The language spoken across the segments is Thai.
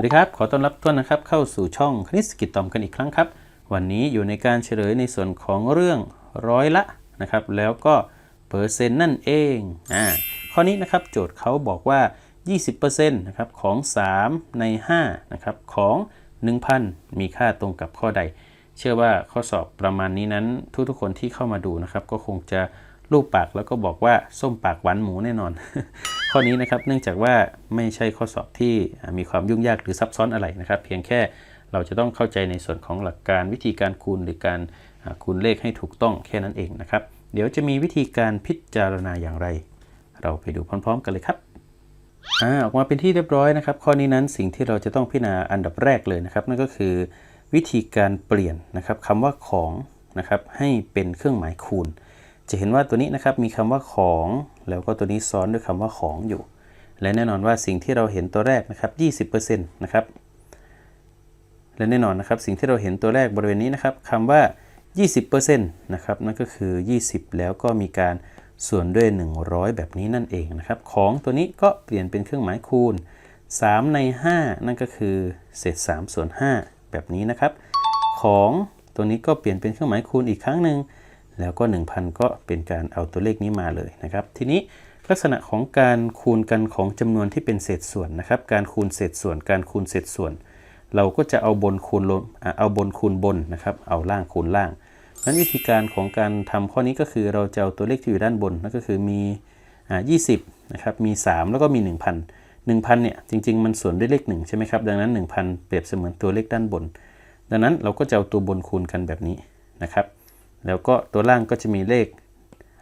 วัสดีครับ ขอต้อนรับทุกท่านนะครับเข้าสู่ช่องคณิตสกิจตอมกันอีกครั้งครับ วันนี้อยู่ในการเฉลยในส่วนของเรื่องร้อยละนะครับ แล้วก็เปอร์เซ็นต์นั่นเองอ่าข้อนี้นะครับโจทย์เขาบอกว่า 20%นะครับของ 3 ใน5นะครับของ 1,000 มีค่าตรงกับข้อใด เชื่อว่าข้อสอบประมาณนี้นั้นทุกๆคนที่เข้ามาดูนะครับ ก็คงจะ รูปปากแล้วก็บอกว่าส้มปากหวานหมูแน่นอน ข้อนี้นะครับเนื่องจากว่าไม่ใช่ข้อสอบที่มีความยุ่งยากหรือซับซ้อนอะไรนะครับ เพียงแค่เราจะต้องเข้าใจในส่วนของหลักการวิธีการคูณหรือการคูณเลขให้ถูกต้องแค่นั้นเองนะครับ เดี๋ยวจะมีวิธีการพิจารณาอย่างไร เราไปดูพร้อม ๆ กันเลยครับอ่าออกมาเป็นที่เรียบร้อยนะครับ ข้อนี้นั้นสิ่งที่เราจะต้องพิจารณาอันดับแรกเลยนะครับ นั่นก็คือวิธีการเปลี่ยนนะครับคำว่าของนะครับให้เป็นเครื่องหมายคูณ จะเห็นว่าตัวนี้นะครับมีคำว่าของ แล้วก็ตัวนี้ซ้อนด้วยคำว่าของอยู่ และแน่นอนว่าสิ่งที่เราเห็นตัวแรกนะครับ20%นะครับและแน่นอนนะครับสิ่งที่เราเห็นตัวแรกบริเวณนี้นะครับคำว่า 20%นะครับนั่นก็คือ 20 แล้วก็มีการส่วนด้วย 100 แบบนี้นั่นเองนะครับของตัวนี้ก็เปลี่ยนเป็นเครื่องหมายคูณ 3 ใน 5 นั่นก็คือเศษ 3 ส่วน 5 แบบนี้นะครับ ของตัวนี้ก็เปลี่ยนเป็นเครื่องหมายคูณอีกครั้งหนึ่ง แล้วก็ 1,000 ก็เป็นการเอาตัวเลขนี้มาเลยนะครับ ทีนี้ลักษณะของการคูณกันของจำนวนที่เป็นเศษส่วนนะครับ การคูณเศษส่วน การคูณเศษส่วน เราก็จะเอาบนคูณลงเอาบนคูณบนนะครับ เอาล่างคูณล่างนั้นวิธีการของการทำข้อนี้ก็คือเราจะเอาตัวเลขที่อยู่ด้านบนนั่นก็คือมีอ่า20นะครับ มี 3 แล้วก็มี 1,000 1,000เนี่ยจริง ๆ มันส่วนด้วยเลข1ใช่ไหมครับ ดังนั้น 1,000 เปรียบเสมือนตัวเลขด้านบน ดังนั้นเราก็จะเอาตัวบนคูณกันแบบนี้นะครับ แล้วก็ตัวล่างก็จะมีเลข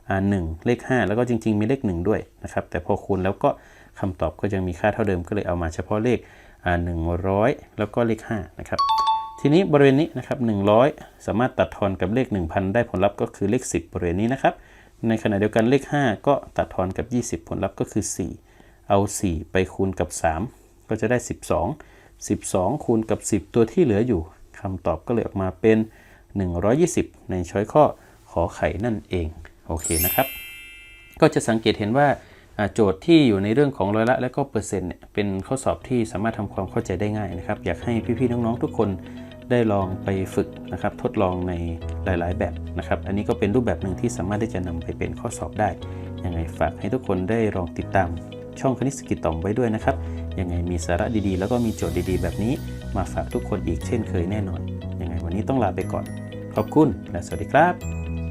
อ่าหนึ่งเลข 5 แล้วก็จริง ๆ มีเลข 1 ด้วยนะครับ แต่พอคูณแล้วก็คำตอบก็ยังมีค่าเท่าเดิมก็เลยเอามาเฉพาะเลขอ่า100แล้วก็เลข 5 นะครับ ทีนี้บริเวณนี้นะครับ100 สามารถตัดทอนกับเลข 1,000 ได้ผลลัพธ์ก็คือเลข 10 บริเวณนี้นะครับ ในขณะเดียวกันเลข 5 ก็ตัดทอนกับ 20 ผลลัพธ์ก็คือ 4 เอา 4 ไปคูณกับ 3 ก็จะได้ 12 12 คูณกับ 10 ตัวที่เหลืออยู่คำตอบก็เลยออกมาเป็น 120 ในช้อยข้อขอไข่นั่นเองโอเคนะครับ ก็จะสังเกตเห็นว่าโจทย์ที่อยู่ในเรื่องของร้อยละและก็เปอร์เซ็นต์เนี่ยเป็นข้อสอบที่สามารถทำความเข้าใจได้ง่ายนะครับ อยากให้พี่ๆน้องๆทุกคนได้ลองไปฝึกนะครับ ทดลองในหลายๆแบบนะครับ อันนี้ก็เป็นรูปแบบหนึ่งที่สามารถที่จะนำไปเป็นข้อสอบได้ยังไงฝากให้ทุกคนได้ลองติดตามช่องคณิตสกิจต่อมไว้ด้วยนะครับ ยังไงมีสาระดีๆ แล้วก็มีโจทย์ดีๆ แบบนี้มาฝากทุกคนอีกเช่นเคยแน่นอนยังไงวันนี้ต้องลาไปก่อน ขอบคุณและสวัสดีครับ